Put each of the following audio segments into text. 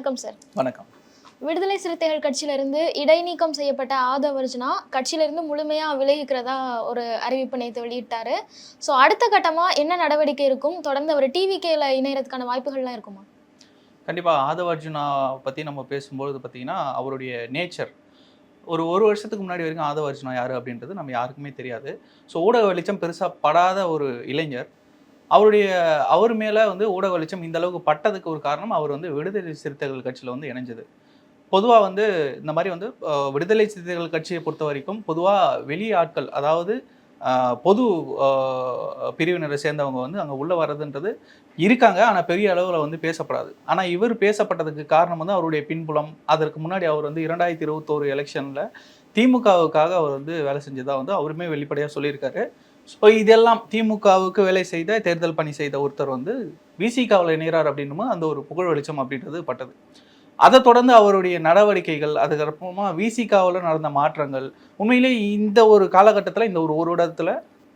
வணக்கம் சார் வணக்கம். விடுதலை சிறுத்தைகள் கட்சியிலிருந்து இடைநீக்கம் செய்யப்பட்ட ஆதவர்ஜுனா கட்சியிலிருந்து முழுமையா விலகிக்கிறதா ஒரு அறிவிப்பு நேற்று வெளியிட்டாரு. ஸோ அடுத்த கட்டமா என்ன நடவடிக்கை இருக்கும்? தொடர்ந்து அவர் டிவிகேல இணையறதுக்கான வாய்ப்புகள்லாம் இருக்குமா? கண்டிப்பாக ஆதவர்ஜுனா பற்றி நம்ம பேசும்பொழுது பார்த்தீங்கன்னா அவருடைய நேச்சர். ஒரு ஒரு வருஷத்துக்கு முன்னாடி வரைக்கும் ஆதவர்ஜுனா யார் அப்படின்றது நம்ம யாருக்குமே தெரியாது. ஸோ ஊடக வெளிச்சம் பெருசாக படாத ஒரு இளைஞர். அவருடைய அவர் மேலே வந்து ஊடக வெளிச்சம் இந்த அளவுக்கு பட்டதுக்கு ஒரு காரணம் அவர் வந்து விடுதலை சிறுத்தைகள் கட்சியில் வந்து இணைஞ்சது. பொதுவாக வந்து இந்த மாதிரி வந்து விடுதலை சிறுத்தைகள் கட்சியை பொறுத்த வரைக்கும் பொதுவாக வெளி ஆட்கள் அதாவது பொது பிரிவினரை சேர்ந்தவங்க வந்து அங்கே உள்ளே வர்றதுன்றது இருக்காங்க. ஆனால் பெரிய அளவில் வந்து பேசப்படாது. ஆனால் இவர் பேசப்பட்டதுக்கு காரணம் வந்து அவருடைய பின்புலம். அதற்கு முன்னாடி அவர் வந்து இரண்டாயிரத்தி இருபத்தோரு எலெக்ஷனில் திமுகவுக்காக அவர் வந்து வேலை செஞ்சதாக வந்து அவருமே வெளிப்படையாக சொல்லியிருக்காரு. ஸோ இதெல்லாம் திமுகவுக்கு வேலை செய்த தேர்தல் பணி செய்த ஒருத்தர் வந்து விசிகாவில் இணைகிறார் அப்படின்னும் அந்த ஒரு புகழ் வெளிச்சம் அப்படின்றது பட்டது. அதை தொடர்ந்து அவருடைய நடவடிக்கைகள் அதுக்கப்புறமா விசிகாவில் நடந்த மாற்றங்கள் உண்மையிலே இந்த ஒரு காலகட்டத்தில் இந்த ஒரு ஒரு இடத்துல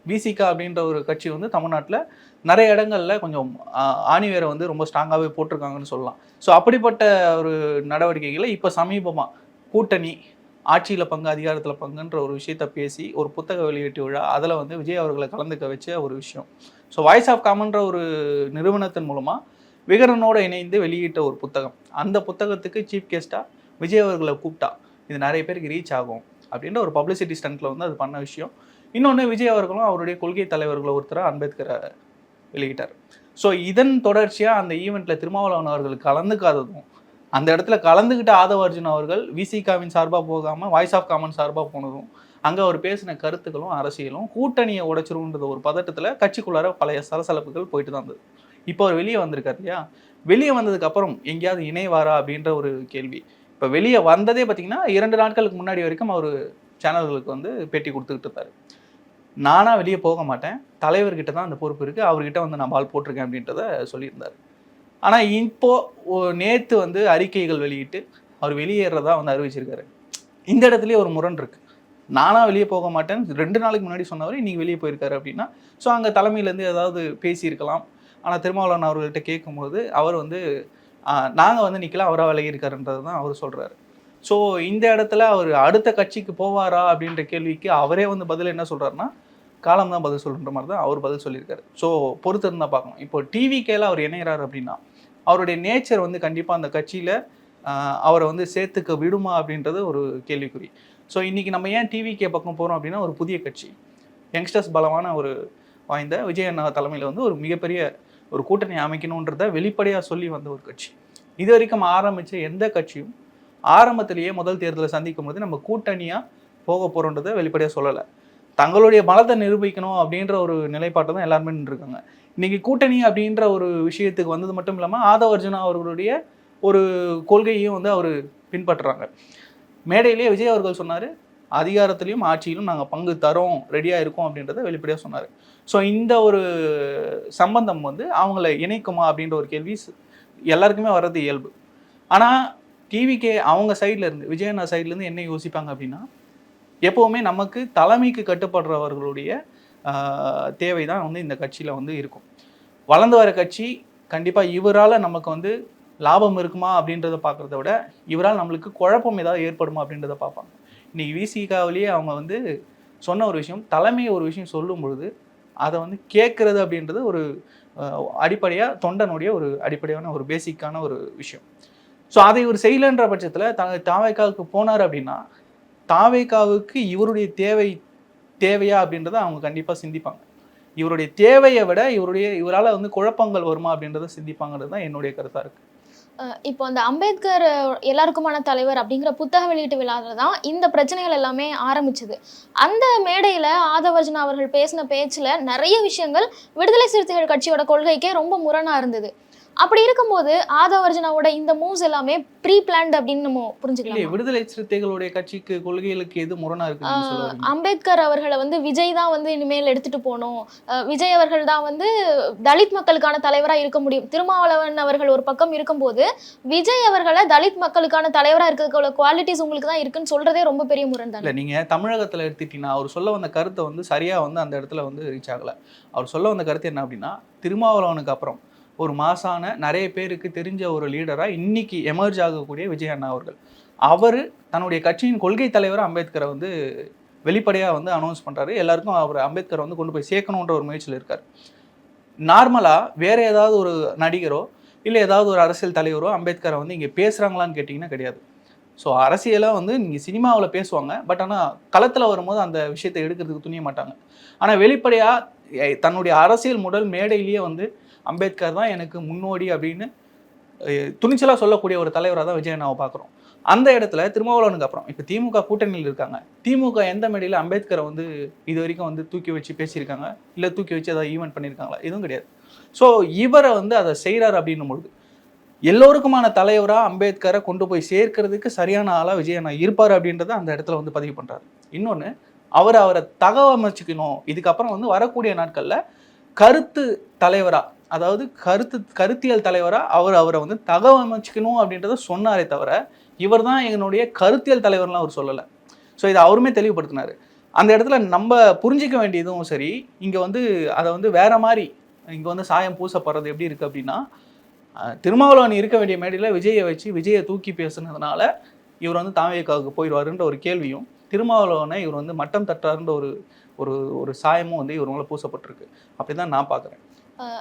விசிகா அப்படின்ற ஒரு கட்சி வந்து தமிழ்நாட்டில் நிறைய இடங்கள்ல கொஞ்சம் ஆணிவேரை வந்து ரொம்ப ஸ்ட்ராங்காகவே போட்டிருக்காங்கன்னு சொல்லலாம். ஸோ அப்படிப்பட்ட ஒரு நடவடிக்கைகளை இப்போ சமீபமாக கூட்டணி ஆட்சியில் பங்கு அதிகாரத்தில் பங்குன்ற ஒரு விஷயத்த பேசி ஒரு புத்தக வெளியீட்டு விழா அதில் வந்து விஜய் அவர்களை கலந்துக்க வச்ச ஒரு விஷயம். ஸோ வாய்ஸ் ஆஃப் காமன்ற ஒரு நிறுவனத்தின் மூலமாக விகரனோடு இணைந்து வெளியிட்ட ஒரு புத்தகம். அந்த புத்தகத்துக்கு சீஃப் கெஸ்ட்டாக விஜய் அவர்களை கூப்பிட்டா இது நிறைய பேருக்கு ரீச் ஆகும் அப்படின்ற ஒரு பப்ளிசிட்டி ஸ்டண்ட்டில் வந்து அது பண்ண விஷயம். இன்னொன்று விஜய் அவர்களும் அவருடைய கொள்கை தலைவர்களை ஒருத்தர் அம்பேத்கரை வெளியிட்டார். ஸோ இதன் தொடர்ச்சியாக அந்த ஈவெண்ட்டில் திருமாவளவன் அவர்கள் கலந்துக்காததும் அந்த இடத்துல கலந்துக்கிட்ட ஆதவ அர்ஜுன் அவர்கள் விசிகாவின் சார்பாக போகாமல் வாய்ஸ் ஆஃப் காமன் சார்பாக போனதும் அங்கே அவர் பேசின கருத்துக்களும் அரசியலும் கூட்டணியை உடைச்சிரும்ன்றது ஒரு பதட்டத்தில் கட்சிக்குள்ளார பழைய சலசலப்புகள் போயிட்டு தான் இருந்தது. இப்போ அவர் வெளியே வந்திருக்கார் இல்லையா? வெளியே வந்ததுக்கப்புறம் எங்கேயாவது இணைவாரா அப்படின்ற ஒரு கேள்வி. இப்போ வெளியே வந்ததே பார்த்தீங்கன்னா இரண்டு நாட்களுக்கு முன்னாடி வரைக்கும் அவர் சேனல்களுக்கு வந்து பேட்டி கொடுத்துக்கிட்டு இருந்தார் நானாக வெளியே போக மாட்டேன். தலைவர்கிட்ட தான் அந்த பொறுப்பு இருக்குது அவர்கிட்ட வந்து நான் பால் போட்டிருக்கேன் அப்படின்றத சொல்லியிருந்தார். ஆனால் இப்போ நேற்று வந்து அறிக்கைகள் வெளியிட்டு அவர் வெளியேறதா வந்து அறிவிச்சிருக்காரு. இந்த இடத்துலயே ஒரு முரண் இருக்கு. நானாக வெளியே போக மாட்டேன். ரெண்டு நாளைக்கு முன்னாடி சொன்னவர் இன்னைக்கு வெளியே போயிருக்காரு அப்படின்னா ஸோ அங்கே தலைமையிலேருந்து ஏதாவது பேசியிருக்கலாம். ஆனால் திருமாவளவன் அவர்கள்ட்ட கேட்கும்போது அவர் வந்து நாங்கள் வந்து நிற்கல அவராக விலகியிருக்காருன்றது தான் அவர் சொல்கிறாரு ஸோ இந்த இடத்துல அவர் அடுத்த கட்சிக்கு போவாரா அப்படின்ற கேள்விக்கு அவரே வந்து பதில் என்ன சொல்கிறாருன்னா காலம் தான் பதில் சொல்கிற மாதிரி தான் அவர் பதில் சொல்லியிருக்காரு. ஸோ பொறுத்து இருந்தால் பார்க்கணும். இப்போ டிவிக்கேல அவர் இணைகிறார் அப்படின்னா அவருடைய நேச்சர் வந்து கண்டிப்பாக அந்த கட்சியில் அவரை வந்து சேர்த்துக்க விடுமா அப்படின்றது ஒரு கேள்விக்குறி. ஸோ இன்றைக்கி நம்ம ஏன் டிவிகே பக்கம் போகிறோம் அப்படின்னா ஒரு புதிய கட்சி. யங்ஸ்டர்ஸ் பலமான ஒரு வாய்ந்த விஜய் அண்ணா தலைமையில் வந்து ஒரு மிகப்பெரிய ஒரு கூட்டணி அமைக்கணுன்றத வெளிப்படையாக சொல்லி வந்த ஒரு கட்சி. இது வரைக்கும் ஆரம்பித்த எந்த கட்சியும் ஆரம்பத்திலேயே முதல் தேர்தலை சந்திக்கும் போது நம்ம கூட்டணியாக போக போகிறோன்றதை வெளிப்படையாக சொல்லலை. தங்களுடைய பலத்தை நிரூபிக்கணும் அப்படின்ற ஒரு நிலைப்பாட்டை தான் எல்லாருமே நின்றுருக்காங்க. இன்னைக்கு கூட்டணி அப்படின்ற ஒரு விஷயத்துக்கு வந்தது மட்டும் இல்லாமல் ஆதவ அர்ஜுனா அவர்களுடைய ஒரு கொள்கையையும் வந்து அவர் பின்பற்றுறாங்க. மேடையிலேயே விஜய் அவர்கள் சொன்னார் அதிகாரத்திலையும் ஆட்சியிலும் நாங்கள் பங்கு தரோம் ரெடியாக இருக்கோம் அப்படின்றத வெளிப்படையாக சொன்னார். ஸோ இந்த ஒரு சம்பந்தம் வந்து அவங்கள இணைக்குமா அப்படின்ற ஒரு கேள்வி எல்லாருக்குமே வர்றது இயல்பு. ஆனால் டிவிக்கே அவங்க சைடில் இருந்து விஜயண்ணா சைட்லேருந்து என்ன யோசிப்பாங்க அப்படின்னா எப்போவுமே நமக்கு தலைமைக்கு கட்டுப்படுறவர்களுடைய தேவை தான் வந்து இந்த கட்சியில் வந்து இருக்கும். வளர்ந்து வர கட்சி கண்டிப்பாக இவரால் நமக்கு வந்து லாபம் இருக்குமா அப்படின்றத பார்க்குறத விட இவரால் நம்மளுக்கு குழப்பம் ஏதாவது ஏற்படுமா அப்படின்றத பார்ப்பாங்க. இன்னைக்கு விசிகாவிலேயே அவங்க வந்து சொன்ன ஒரு விஷயம் தலைமை ஒரு விஷயம் சொல்லும் பொழுது அதை வந்து கேட்குறது அப்படின்றது ஒரு அடிப்படையாக தொண்டனுடைய ஒரு அடிப்படையான ஒரு பேசிக்கான ஒரு விஷயம். ஸோ அதை இவர் செய்யலைன்ற பட்சத்தில் த தாவைக்காவுக்கு போனார் அப்படின்னா தாவைக்காவுக்கு இவருடைய தேவை தேவையா அப்படின்றத அவங்க கண்டிப்பாக சிந்திப்பாங்க. இவருடைய தேவையை விட இவருடைய இவரால் வந்து குழப்பங்கள் வருமா அப்படின்றத சிந்திப்பாங்கிறது தான் என்னுடைய கருத்தாக இருக்குது இப்போ அந்த அம்பேத்கர் எல்லாருக்குமான தலைவர் அப்படிங்கிற புத்தக வெளியீட்டு விழாவில் தான் இந்த பிரச்சனைகள் எல்லாமே ஆரம்பிச்சது. அந்த மேடையில் ஆதவர்ஜுனா அவர்கள் பேசின பேச்சில் நிறைய விஷயங்கள் விடுதலை சிறுத்தைகள் கட்சியோட கொள்கைக்கே ரொம்ப முரணாக இருந்தது. அப்படி இருக்கும்போது ஆதவர்ஜுனாவோட இந்த மூவ்ஸ் எல்லாமே ப்ரீ பிளான்ட் அப்படின்னு நம்ம புரிஞ்சுக்கலாம்? விடுதலை சிறுத்தைகளுடைய கட்சிக்கு கொள்கைகளுக்கு எது முரணா வரீங்க? அம்பேத்கர் அவர்களை வந்து விஜய் தான் வந்து இனிமேல் எடுத்துட்டு போகணும். விஜய் அவர்கள் தான் வந்து தலித் மக்களுக்கான தலைவரா இருக்க முடியும். திருமாவளவன் அவர்கள் ஒரு பக்கம் இருக்கும்போது விஜய் அவர்களை தலித் மக்களுக்கான தலைவரா இருக்கிறதுக்குள்ள குவாலிட்டிஸ் உங்களுக்கு தான் இருக்குன்னு சொல்றதே ரொம்ப பெரிய முரண் இல்ல நீங்க தமிழகத்துல எடுத்துட்டீங்கன்னா அவர் சொல்ல வந்த கருத்தை வந்து சரியா வந்து அந்த இடத்துல வந்து ரீச் ஆகல. அவர் சொல்ல வந்த கருத்து என்ன அப்படின்னா திருமாவளவனுக்கு அப்புறம் ஒரு மாசான நிறைய பேருக்கு தெரிஞ்ச ஒரு லீடராக இன்னைக்கு எமர்ஜ் ஆகக்கூடிய விஜய் அண்ணா அவர்கள். அவர் தன்னுடைய கட்சியின் கொள்கை தலைவர் அம்பேத்கரை வந்து வெளிப்படையாக வந்து அனௌன்ஸ் பண்ணுறாரு எல்லாருக்கும் அவர் அம்பேத்கரை வந்து கொண்டு போய் சேர்க்கணுன்ற ஒரு முயற்சியில் இருக்கார். நார்மலாக வேறு ஏதாவது ஒரு நடிகரோ இல்லை ஏதாவது ஒரு அரசியல் தலைவரோ அம்பேத்கரை வந்து இங்கே பேசுகிறாங்களான்னு கேட்டிங்கன்னா கிடையாது. ஸோ அரசியலாக வந்து நீங்கள் சினிமாவில் பேசுவாங்க. பட் ஆனால் களத்தில் வரும்போது அந்த விஷயத்தை எடுக்கிறதுக்கு துணிய மாட்டாங்க. ஆனால் வெளிப்படையாக தன்னுடைய அரசியல் முதல் மேடையிலேயே வந்து அம்பேத்கர் தான் எனக்கு முன்னோடி அப்படின்னு துணிச்சலாக சொல்லக்கூடிய ஒரு தலைவராக தான் விஜய் அண்ணாவை பார்க்குறோம். அந்த இடத்துல திருமாவளவனுக்கு அப்புறம் இப்போ திமுக கூட்டணியில் இருக்காங்க. திமுக எந்த மேடையில் அம்பேத்கரை வந்து இது வரைக்கும் வந்து தூக்கி வச்சு பேசியிருக்காங்க இல்லை தூக்கி வச்சு ஏதாவது ஈவெண்ட் பண்ணியிருக்காங்களா? எதுவும் கிடையாது. ஸோ இவரை வந்து அதை செய்கிறார் அப்படின்னும் பொழுது எல்லோருக்குமான தலைவராக அம்பேத்கரை கொண்டு போய் சேர்க்கறதுக்கு சரியான ஆளாக விஜய் அண்ணா இருப்பார் அப்படின்றத அந்த இடத்துல வந்து பதிவு பண்ணுறாரு இன்னொன்று அவர் அவரை தகவமைச்சுக்கணும் இதுக்கப்புறம் வந்து வரக்கூடிய நாட்களில் கருத்து தலைவராக அதாவது கருத்து கருத்தியல் தலைவராக அவர் அவரை வந்து தகவமைச்சிக்கணும் அப்படின்றத சொன்னாரே தவிர இவர் தான் எங்களுடைய கருத்தியல் தலைவர்லாம் அவர் சொல்லலை. ஸோ இதை அவருமே தெளிவுபடுத்தினார். அந்த இடத்துல நம்ம புரிஞ்சிக்க வேண்டியதும் சரி இங்கே வந்து அதை வந்து வேற மாதிரி இங்கே வந்து சாயம் பூசப்படுறது எப்படி இருக்குது அப்படின்னா திருமாவளவன் இருக்க வேண்டிய மேடையில் விஜயை வச்சு விஜயை தூக்கி பேசுனதுனால இவர் வந்து தாமையக்காவுக்கு போயிடுவாருன்ற ஒரு கேள்வியும் திருமாவளவனை இவர் வந்து மட்டம் தட்டாருன்ற ஒரு ஒரு ஒரு சாயமும் வந்து இவர் மேலே பூசப்பட்டிருக்கு. அப்படி தான் நான் பார்க்குறேன்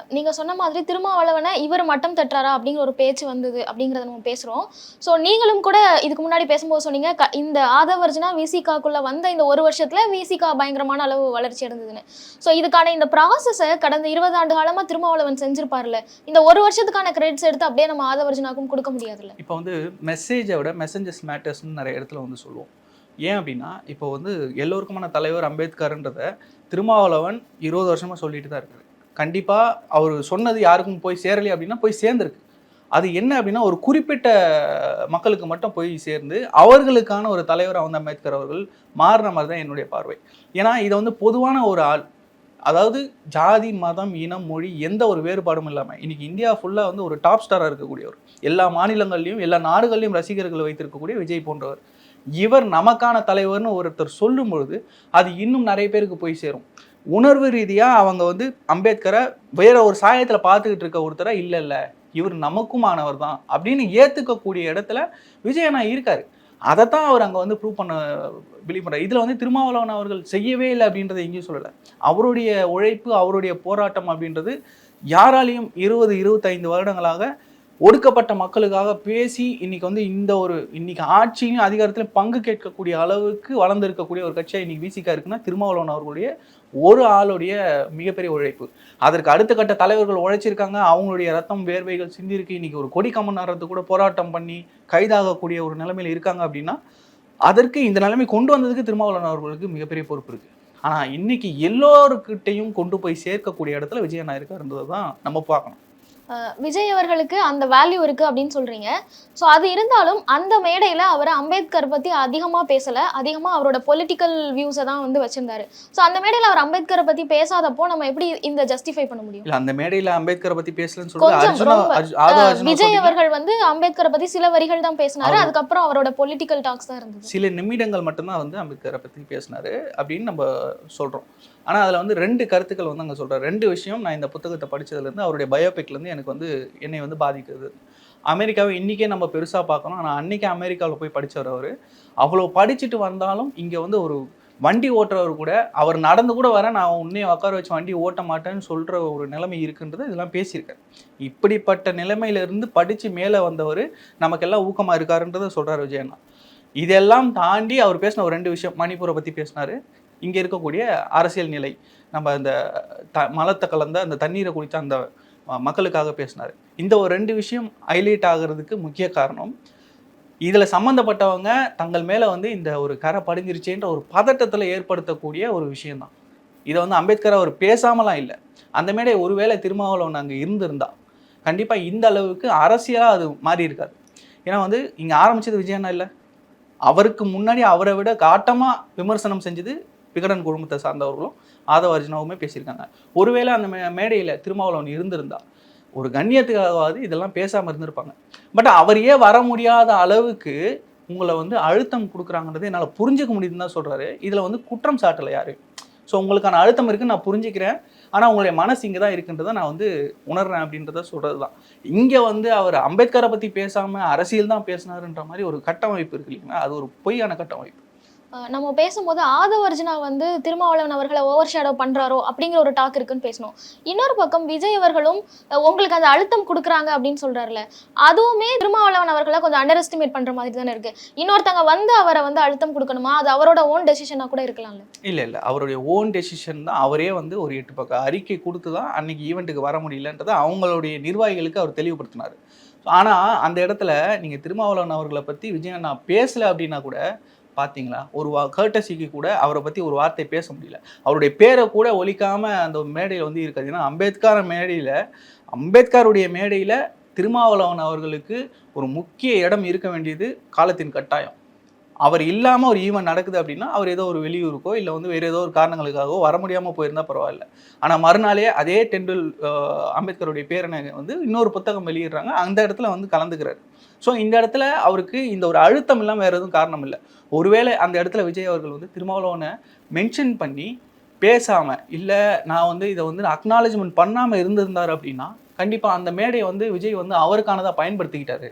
நீங்க சொன்ன மாதிரி திருமாவளவனை இவர் மட்டம் தட்டுறாரா அப்படிங்கிற ஒரு பேச்சு வந்தது அப்படிங்கறத நம்ம பேசுறோம். ஸோ நீங்களும் கூட இதுக்கு முன்னாடி பேசும்போது சொன்னீங்க க- இந்த ஆதவர்ஜனா விசிகாக்குள்ள வந்த இந்த ஒரு வருஷத்துல விசிகா பயங்கரமான அளவு வளர்ச்சி அடைந்ததுன்னு ஸோ இதுக்கான இந்த ப்ராசஸை கடந்த இருபது ஆண்டு காலமா திருமாவளவன் செஞ்சிருப்பார்ல இந்த ஒரு வருஷத்துக்கான கிரெடிட்ஸ் எடுத்து அப்படியே நம்ம ஆதவர்ஜனாக்கும் கொடுக்க முடியாதுல்ல. இப்போ வந்து மெசேஜை விட மெசஞ்சர்ஸ் மேட்டர்ஸ்னு நிறைய இடத்துல வந்து சொல்லுவோம். ஏன் அப்படின்னா இப்போ வந்து எல்லோருக்குமான தலைவர் அம்பேத்கர்ன்றத திருமாவளவன் இருபது வருஷமாக சொல்லிட்டு தான் இருக்காரு. கண்டிப்பாக அவர் சொன்னது யாருக்கும் போய் சேரலை அப்படின்னா போய் சேர்ந்துருக்கு. அது என்ன அப்படின்னா ஒரு குறிப்பிட்ட மக்களுக்கு மட்டும் போய் சேர்ந்து அவர்களுக்கான ஒரு தலைவர் அவங்க அம்பேத்கர் அவர்கள் மாறின மாதிரி தான் என்னுடைய பார்வை. ஏன்னா இதை வந்து பொதுவான ஒரு ஆள் அதாவது ஜாதி மதம் இனம் மொழி எந்த ஒரு வேறுபாடும் இல்லாமல் இன்னைக்கு இந்தியா ஃபுல்லாக வந்து ஒரு டாப் ஸ்டாராக இருக்கக்கூடியவர். எல்லா மாநிலங்கள்லையும் எல்லா நாடுகள்லையும் ரசிகர்கள் வைத்திருக்கக்கூடிய விஜய் போன்றவர். இவர் நமக்கான தலைவர்னு ஒருத்தர் சொல்லும் பொழுது அது இன்னும் நிறைய பேருக்கு போய் சேரும். உணர்வு ரீதியாக அவங்க வந்து அம்பேத்கரை வேற ஒரு சாயத்தில் பார்த்துக்கிட்டு இருக்க ஒருத்தரை இல்லை இல்லை இவர் நமக்குமானவர் தான் அப்படின்னு ஏற்றுக்கக்கூடிய இடத்துல விஜயனா இருக்கார். அதை அதைத்தான் அவர் அங்கே வந்து ப்ரூவ் பண்ண பிலீவ் பண்ணுறாரு இதில் வந்து திருமாவளவன் அவர்கள் செய்யவே இல்லை அப்படின்றத எங்கேயும் சொல்லலை. அவருடைய உழைப்பு அவருடைய போராட்டம் அப்படின்றது யாராலையும் இருபது இருபத்தைந்து வருடங்களாக ஒடுக்கப்பட்ட மக்களுக்காக பேசி இன்னைக்கு வந்து இந்த ஒரு இன்னைக்கு ஆட்சியும் அதிகாரத்திலும் பங்கு கேட்கக்கூடிய அளவுக்கு வளர்ந்திருக்கக்கூடிய ஒரு கட்சியாக இன்னைக்கு விசிகா இருக்குன்னா திருமாவளவன் அவர்களுடைய ஒரு ஆளுடைய மிகப்பெரிய உழைப்பு. அதற்கு அடுத்த கட்ட தலைவர்கள் உழைச்சிருக்காங்க. அவங்களுடைய ரத்தம் வேர்வைகள் சிந்திருக்கு. இன்னைக்கு ஒரு கொடி கமன் கூட போராட்டம் பண்ணி கைதாகக்கூடிய ஒரு நிலைமையில் இருக்காங்க அப்படின்னா அதற்கு இந்த நிலைமை கொண்டு வந்ததுக்கு திருமாவளவன் அவர்களுக்கு மிகப்பெரிய பொறுப்பு இருக்குது ஆனால் இன்னைக்கு எல்லோருக்கிட்டையும் கொண்டு போய் சேர்க்கக்கூடிய இடத்துல விஜய் இருந்ததை தான் நம்ம பார்க்கணும். விஜய் அவர்களுக்கு அந்த வேல்யூ இருக்கு அப்படின்னு சொல்றீங்க. ஸோ அது இருந்தாலும் அந்த மேடையில அவர் அம்பேத்கர் பத்தி அதிகமா பேசல. அதிகமா அவரோட பொலிட்டிக்கல் வியூஸை தான் வந்து வச்சிருந்தாரு. ஸோ அந்த மேடையில அவர் அம்பேத்கரை பத்தி பேசாதப்போ நம்ம எப்படி இந்த ஜஸ்டிஃபை பண்ண முடியும்? அந்த மேடையில அம்பேத்கரை பத்தி பேசலன்னு சொல்லிட்டு விஜய். அவர்கள் வந்து அம்பேத்கரை பத்தி சில வரிகள் தான் பேசினாரு. அதுக்கப்புறம் அவரோட பொலிட்டிக்கல் டாக்ஸ் தான் இருந்தது. சில நிமிடங்கள் மட்டும்தான் வந்து அம்பேத்கரை பற்றி பேசினாரு அப்படின்னு நம்ம சொல்கிறோம் ஆனால் அதில் வந்து ரெண்டு கருத்துக்கள் வந்து அங்கே சொல்கிறார் ரெண்டு விஷயம் நான் இந்த புத்தகத்தை படித்ததுலேருந்து அவருடைய பயோபிக்லேருந்து எனக்கு வந்து என்னை வந்து பாதிக்குது. அமெரிக்காவை இன்றைக்கே நம்ம பெருசாக பார்க்கணும். ஆனால் அன்றைக்கி அமெரிக்காவில் போய் படித்தவர் அவர். அவ்வளோ படிச்சுட்டு வந்தாலும் இங்கே வந்து ஒரு வண்டி ஓட்டுறவர் கூட அவர் நடந்து கூட வர நான் உன்னைய உட்கார வச்சு வண்டி ஓட்ட மாட்டேன்னு சொல்கிற ஒரு நிலைமை இருக்குன்றது இதெல்லாம் பேசியிருக்காரு. இப்படிப்பட்ட நிலைமையிலேருந்து படித்து மேலே வந்தவர் நமக்கெல்லாம் ஊக்கமாக இருக்காருன்றதை சொல்கிறார் விஜயண்ணா. இதெல்லாம் தாண்டி அவர் பேசின ஒரு ரெண்டு விஷயம். மணிப்பூரை பற்றி பேசினார். இங்கே இருக்கக்கூடிய அரசியல் நிலை. நம்ம அந்த த மலத்தை கலந்த அந்த தண்ணீரை குடித்த அந்த மக்களுக்காக பேசினார். இந்த ஒரு ரெண்டு விஷயம் ஹைலைட் ஆகிறதுக்கு முக்கிய காரணம் இதில் சம்மந்தப்பட்டவங்க தங்கள் மேலே வந்து இந்த ஒரு கரை படிஞ்சிருச்சேன்ற ஒரு பதட்டத்தில் ஏற்படுத்தக்கூடிய ஒரு விஷயந்தான் இதை வந்து அம்பேத்கர் அவர் பேசாமலாம் இல்லை. அந்த மேடை ஒருவேளை திருமாவளவன் அங்கே இருந்திருந்தா கண்டிப்பாக இந்த அளவுக்கு அரசியலாக அது மாறி இருக்காது. ஏன்னா வந்து இங்கே ஆரம்பிச்சது விஜயண்ணா இல்லை. அவருக்கு முன்னாடி அவரை விட காட்டமாக விமர்சனம் செஞ்சது விகடன் குழுமத்தை சார்ந்தவர்களும் ஆதவ அர்ஜுனாவுமே பேசியிருக்காங்க. ஒருவேளை அந்த மே மேடையில் திருமாவளவன் இருந்திருந்தா ஒரு கண்ணியத்துக்காகவாது இதெல்லாம் பேசாமல் இருந்திருப்பாங்க. பட் அவர் ஏன் வர முடியாத அளவுக்கு உங்களை வந்து அழுத்தம் கொடுக்குறாங்கன்றது என்னால் புரிஞ்சுக்க முடியுதுன்னு தான் சொல்கிறாரு இதில் வந்து குற்றம் சாட்டலை யாரு? ஸோ உங்களுக்கான அழுத்தம் இருக்குன்னு நான் புரிஞ்சுக்கிறேன். ஆனால் உங்களுடைய மனசு இங்கே தான் இருக்குன்றதை நான் வந்து உணர்றேன் அப்படின்றத சொல்கிறது தான். இங்கே வந்து அவர் அம்பேத்கரை பற்றி பேசாமல் அரசியல் தான் பேசினாருன்ற மாதிரி ஒரு கட்டமைப்பு இருக்கு இல்லைங்களா? அது ஒரு பொய்யான கட்டமைப்பு. நம்ம பேசும்போது ஆதவர்ஜுனா வந்து திருமாவளவன் அவர்களை ஓவர் ஷேடோ பண்ணுறாரோ அப்படிங்கிற ஒரு டாக் இருக்குன்னு பேசணும். இன்னொரு பக்கம் விஜய் அவர்களும் உங்களுக்கு அந்த அழுத்தம் கொடுக்குறாங்க அப்படின்னு சொல்கிறாருல அதுவுமே திருமாவளவன் அவர்களை கொஞ்சம் அண்டர் எஸ்டிமேட் பண்ணுற மாதிரி தானே இருக்குது இன்னொருத்தங்க வந்து அவரை வந்து அழுத்தம் கொடுக்கணுமா? அது அவரோட ஓன் டெசிஷனா கூட இருக்கலாம்ல. இல்லை இல்லை. அவருடைய ஓன் டெசிஷன் தான் அவரே வந்து ஒரு எட்டு பக்கம் அறிக்கை கொடுத்து தான் அன்னைக்கு ஈவெண்ட்டுக்கு வர முடியலன்றதை அவங்களுடைய நிர்வாகிகளுக்கு அவர் தெளிவுபடுத்தினார். ஆனால் அந்த இடத்துல நீங்கள் திருமாவளவன் அவர்களை பற்றி விஜயன் நான் பேசலை அப்படின்னா கூட பார்த்தீங்களா ஒரு வா கர்டசிக்கு கூட அவரை பற்றி ஒரு வார்த்தை பேச முடியல. அவருடைய பேரை கூட ஒழிக்காமல் அந்த மேடையில் வந்து இருக்காது ஏன்னா அம்பேத்கர் மேடையில் அம்பேத்கருடைய மேடையில் திருமாவளவன் அவர்களுக்கு ஒரு முக்கிய இடம் இருக்க வேண்டியது காலத்தின் கட்டாயம். அவர் இல்லாமல் ஒரு ஈவெண்ட் நடக்குது அப்படின்னா அவர் ஏதோ ஒரு வெளியூருக்கோ இல்லை வந்து வேறு ஏதோ ஒரு காரணங்களுக்காகவோ வர முடியாமல் போயிருந்தால் பரவாயில்ல. ஆனால் மறுநாளே அதே டெண்டுல் அம்பேத்கருடைய பேரனை வந்து இன்னொரு புத்தகம் வெளியிடுறாங்க. அந்த இடத்துல வந்து கலந்துக்கிறாரு. ஸோ இந்த இடத்துல அவருக்கு இந்த ஒரு அழுத்தம் இல்லாமல் வேறு எதுவும் காரணம் இல்லை. ஒருவேளை அந்த இடத்துல விஜய் அவர்கள் வந்து திருமாவளவனை மென்ஷன் பண்ணி பேசாமல் இல்லை நான் வந்து இதை வந்து அக்னாலஜ்மெண்ட் பண்ணாமல் இருந்திருந்தார் அப்படின்னா கண்டிப்பாக அந்த மேடையை வந்து விஜய் வந்து அவருக்கானதாக பயன்படுத்திக்கிட்டாரு.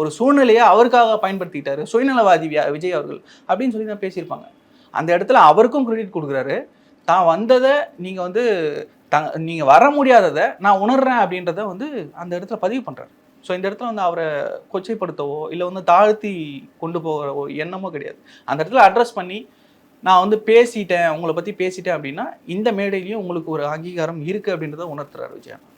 ஒரு சூழ்நிலையை அவருக்காக பயன்படுத்திக்கிட்டாரு. சுயநலவாதி விஜய் அவர்கள் அப்படின்னு சொல்லி தான் பேசியிருப்பாங்க. அந்த இடத்துல அவருக்கும் கிரெடிட் கொடுக்குறாரு. தான் வந்ததை நீங்கள் வந்து த நீங்கள் வர முடியாததை நான் உணர்றேன் அப்படின்றத வந்து அந்த இடத்துல பதிவு பண்ணுறாரு ஸோ இந்த இடத்துல வந்து அவரை கொச்சைப்படுத்தவோ இல்லை வந்து தாழ்த்தி கொண்டு போகிறவோ எண்ணமோ கிடையாது. அந்த இடத்துல அட்ரஸ் பண்ணி நான் வந்து பேசிட்டேன் உங்களை பற்றி பேசிட்டேன் அப்படின்னா இந்த மேடையிலையும் உங்களுக்கு ஒரு அங்கீகாரம் இருக்குது அப்படின்றத உணர்த்துறாரு விஜயன்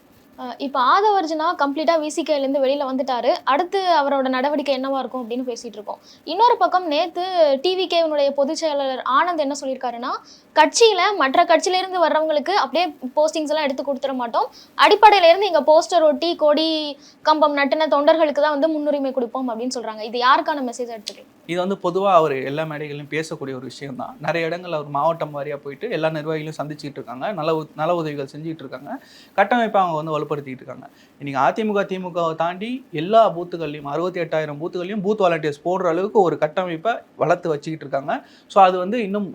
இப்போ ஆதவர்ஜுனா கம்ப்ளீட்டாக விசிகேலேருந்து வெளியில் வந்துட்டாரு. அடுத்து அவரோட நடவடிக்கை என்னவா இருக்கும் அப்படின்னு பேசிட்டு இருக்கோம். இன்னொரு பக்கம் நேற்று டிவிகேவினுடைய பொதுச் செயலாளர் ஆனந்த் என்ன சொல்லியிருக்காருன்னா கட்சியில் மற்ற கட்சியிலேருந்து வர்றவங்களுக்கு அப்படியே போஸ்டிங்ஸ் எல்லாம் எடுத்து கொடுத்துட மாட்டோம். அடிப்படையிலேருந்து இங்கே போஸ்டர் ஒட்டி கொடி கம்பம் நட்டின தொண்டர்களுக்கு தான் வந்து முன்னுரிமை கொடுப்போம் அப்படின்னு சொல்கிறாங்க இது யாருக்கான மெசேஜ் எடுத்துக்கலாம் இது வந்து பொதுவாக அவர் எல்லா மேடைகளையும் பேசக்கூடிய ஒரு விஷயம் தான் நிறைய இடங்கள் அவர் மாவட்டம் வாரியாக போயிட்டு எல்லா நிர்வாகிகளும் சந்திச்சுட்டு இருக்காங்க. நல நல உதவிகள் செஞ்சுட்டு இருக்காங்க. கட்டமைப்பை அவங்க வந்து வலுப்படுத்திட்டு இருக்காங்க. இன்னைக்கு அதிமுக திமுகவை தாண்டி எல்லா பூத்துகள்லையும் அறுபத்தி எட்டாயிரம் பூத்துகள்லையும் பூத் வாலண்டியர்ஸ் போடுற அளவுக்கு ஒரு கட்டமைப்பை வளர்த்து வச்சுக்கிட்டு இருக்காங்க. ஸோ அது வந்து இன்னும்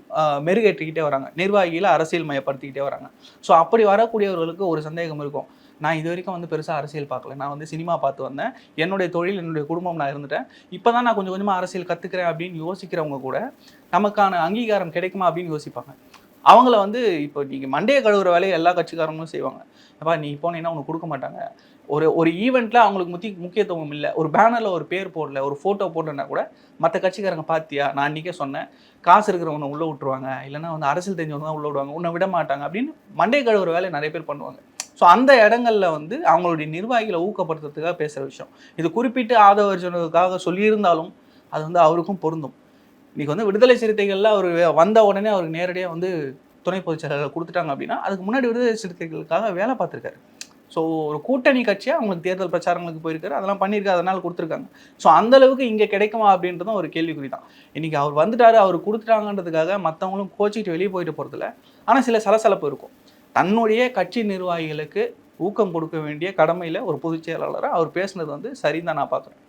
மெருகேற்றிக்கிட்டே வராங்க. நிர்வாகிகளை அரசியல் மயப்படுத்திக்கிட்டே வராங்க. ஸோ அப்படி வரக்கூடியவர்களுக்கு ஒரு சந்தேகம் இருக்கும். நான் இது வரைக்கும் வந்து பெருசாக அரசியல் பார்க்கல. நான் வந்து சினிமா பார்த்து வந்தேன். என்னுடைய தொழில் என்னுடைய குடும்பம் நான் இருந்துட்டேன். இப்போ தான் நான் கொஞ்சம் கொஞ்சமாக அரசியல் கற்றுக்கிறேன் அப்படின்னு யோசிக்கிறவங்க கூட நமக்கான அங்கீகாரம் கிடைக்குமா அப்படின்னு யோசிப்பாங்க. அவங்கள வந்து இப்போ நீங்கள் மண்டையை கழுவுற வேலையை எல்லா கட்சிக்காரங்களும் செய்வாங்க. அப்பா நீ போனீங்கன்னா உனக்கு கொடுக்க மாட்டாங்க. ஒரு ஒரு ஈவெண்ட்டில் அவங்களுக்கு முத்தி முக்கியத்துவம் இல்லை. ஒரு பேனரில் ஒரு பேர் போடல ஒரு ஃபோட்டோ போடலன்னா கூட மற்ற கட்சிக்காரங்க பார்த்தியா நான் அன்றைக்கே சொன்னேன். காசு இருக்கிறவங்க உள்ளே விட்டுருவாங்க. இல்லைன்னா வந்து அரசியல் தெரிஞ்சவங்க தான் உள்ளே விடுவாங்க. உன்னை விட மாட்டாங்க அப்படின்னு மண்டையை கழுவுற வேலையை நிறைய பேர் பண்ணுவாங்க. ஸோ அந்த இடங்கள்ல வந்து அவங்களுடைய நிர்வாகிகளை ஊக்கப்படுத்துறதுக்காக பேசுகிற விஷயம். இது குறிப்பிட்டு ஆதவர்ஜனுக்காக சொல்லியிருந்தாலும் அது வந்து அவருக்கும் பொருந்தும். இன்றைக்கி வந்து விடுதலை சிறுத்தைகளில் அவர் வந்த உடனே அவருக்கு நேரடியாக வந்து துணை பொதுச் செயலாளர் கொடுத்துட்டாங்க அப்படின்னா அதுக்கு முன்னாடி விடுதலை சிறுத்தைகளுக்காக வேலை பார்த்துருக்காரு. ஸோ ஒரு கூட்டணி கட்சியாக அவங்களுக்கு தேர்தல் பிரச்சாரங்களுக்கு போயிருக்காரு அதெல்லாம் பண்ணியிருக்காரு அதனால் கொடுத்துருக்காங்க. ஸோ அந்த அளவுக்கு இங்கே கிடைக்குமா அப்படின்றதும் ஒரு கேள்விக்குறி தான் இன்றைக்கி அவர் வந்துட்டார் அவர் கொடுத்துட்டாங்கன்றதுக்காக மற்றவங்களும் கோச்சிக்கிட்டு வெளியே போயிட்டு போகிறதில்ல ஆனால் சில சலசலப்பு இருக்கும். தன்னுடைய கட்சி நிர்வாகிகளுக்கு ஊக்கம் கொடுக்க வேண்டிய கடமையில் ஒரு பொதுச் செயலாளராக அவர் பேசுனது வந்து சரிதான் நான் பார்க்குறேன்.